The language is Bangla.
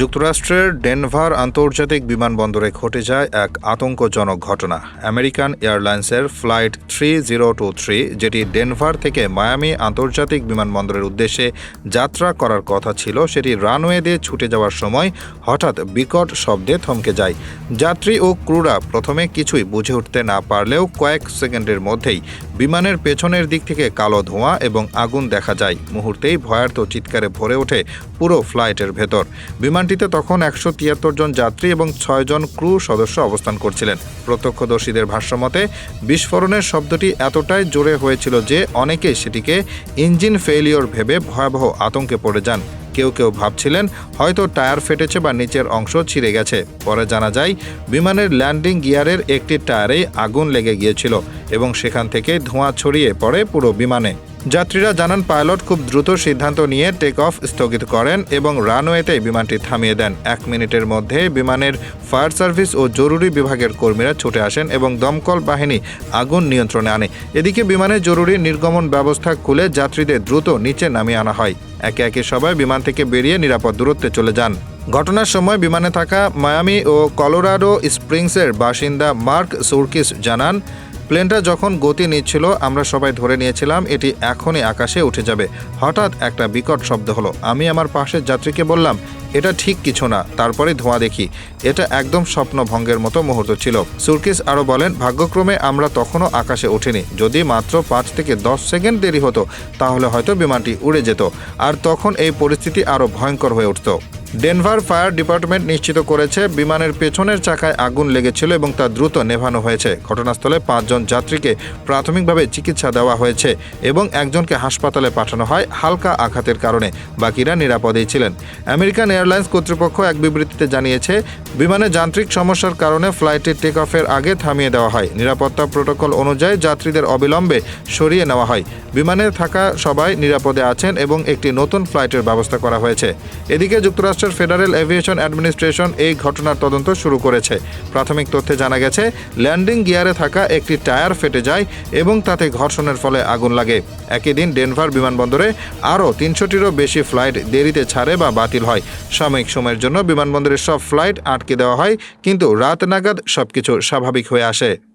যুক্তরাষ্ট্রের ডেনভার আন্তর্জাতিক বিমানবন্দরে ঘটে যায় এক আতঙ্কজনক ঘটনা। আমেরিকান এয়ারলাইন্সের flight three zero two three, যেটি ডেনভার থেকে মায়ামি আন্তর্জাতিক বিমানবন্দরের উদ্দেশ্যে যাত্রা করার কথা ছিল, সেটি রানওয়ে দিয়ে ছুটে যাওয়ার সময় হঠাৎ বিকট শব্দে থমকে যায়। যাত্রী ও ক্রুরা প্রথমে কিছুই বুঝে উঠতে না পারলেও কয়েক সেকেন্ডের মধ্যেই বিমানের পেছনের দিক থেকে কালো ধোঁয়া এবং আগুন দেখা যায়। মুহূর্তেই ভয়ার্থ চিৎকারে ভরে ওঠে পুরো ফ্লাইটের ভেতর। বিমানটিতে তখন একশো তিয়াত্তর জন যাত্রী এবং ছয়জন ক্রু সদস্য অবস্থান করছিলেন। প্রত্যক্ষদর্শীদের ভাষ্যমতে, বিস্ফোরণের শব্দটি এতটাই জোরে হয়েছিল যে অনেকেই সেটিকে ইঞ্জিন ফেলিওর ভেবে ভয়াবহ আতঙ্কে পড়ে যান। কেউ কেউ ভাবছিলেন, হয়তো টায়ার ফেটেছে বা নিচের অংশ ছিঁড়ে গেছে। পরে জানা যায়, বিমানের ল্যান্ডিং গিয়ারের একটি টায়ারেই আগুন লেগে গিয়েছিল এবং সেখান থেকে ধোঁয়া ছড়িয়ে পড়ে পুরো বিমানে। যাত্রীরা জানান, পাইলট খুব দ্রুত সিদ্ধান্ত নিয়ে টেক অফ স্থগিত করেন এবং রানওয়েতে বিমানটি থামিয়ে দেন। এক মিনিটের মধ্যে বিমানের ফায়ার সার্ভিস ও জরুরি বিভাগের কর্মীরা ছুটে আসেন এবং দমকল বাহিনী আগুন নিয়ন্ত্রণে আনে। এদিকে বিমানের জরুরি নির্গমন ব্যবস্থা খুলে যাত্রীদের দ্রুত নিচে নামিয়ে আনা হয়। একে একে সবাই বিমান থেকে বেরিয়ে নিরাপদ দূরত্বে চলে যান। ঘটনার সময় বিমানে থাকা মায়ামি ও কলোরাডো স্প্রিংসের বাসিন্দা মার্ক সুরকিস জানান প্লেনটা যখন গতি নিচ্ছিল, আমরা সবাই ধরে নিয়েছিলাম, এটি এখনই আকাশে উঠে যাবে। হঠাৎ একটা বিকট শব্দ হলো। আমি আমার পাশের যাত্রীকে বললাম, এটা ঠিক কিছু না। তারপরে ধোঁয়া দেখি। এটা একদম স্বপ্নভঙ্গের মতো মুহূর্ত ছিল। সুরকিস আরও বলেন, ভাগ্যক্রমে আমরা তখনও আকাশে ওঠিনি যদি মাত্র পাঁচ থেকে দশ সেকেন্ড দেরি হতো, তাহলে হয়তো বিমানটি উড়ে যেত। আর তখন এই পরিস্থিতি আরও ভয়ঙ্কর হয়ে উঠত। ডেনভার ফায়ার ডিপার্টমেন্ট নিশ্চিত করেছে, বিমানের পেছনের চাকায় আগুন লেগেছিল এবং তা দ্রুত নেভানো হয়েছে। ঘটনাস্থলে পাঁচজন যাত্রীকে প্রাথমিকভাবে চিকিৎসা দেওয়া হয়েছে এবং একজনকে হাসপাতালে পাঠানো হয় হালকা আঘাতের কারণে। বাকিরা নিরাপদেই ছিলেন। আমেরিকান এয়ারলাইন্স কর্তৃপক্ষ এক বিবৃতিতে জানিয়েছে, বিমানে যান্ত্রিক সমস্যার কারণে ফ্লাইটটি টেক অফের আগে থামিয়ে দেওয়া হয়। নিরাপত্তা প্রোটোকল অনুযায়ী যাত্রীদের অবিলম্বে সরিয়ে নেওয়া হয়। বিমানে থাকা সবাই নিরাপদে আছেন এবং একটি নতুন ফ্লাইটের ব্যবস্থা করা হয়েছে। এদিকে যুক্তরাষ্ট্রের ফেডারেল এভিয়েশন অ্যাডমিনিস্ট্রেশন এই ঘটনার তদন্ত শুরু করেছে। প্রাথমিক তথ্যে জানা গেছে, ল্যান্ডিং গিয়ারে থাকা একটি টায়ার ফেটে যায় এবং তাতে ঘর্ষণের ফলে আগুন লাগে। একই দিন ডেনভার বিমানবন্দরে আরও তিনশোটিরও বেশি ফ্লাইট দেরিতে ছাড়ে বা বাতিল হয়। সাময়িক সময়ের জন্য বিমানবন্দরের সব ফ্লাইট আটকে দেওয়া হয়, কিন্তু রাত নাগাদ সবকিছু স্বাভাবিক হয়ে আসে।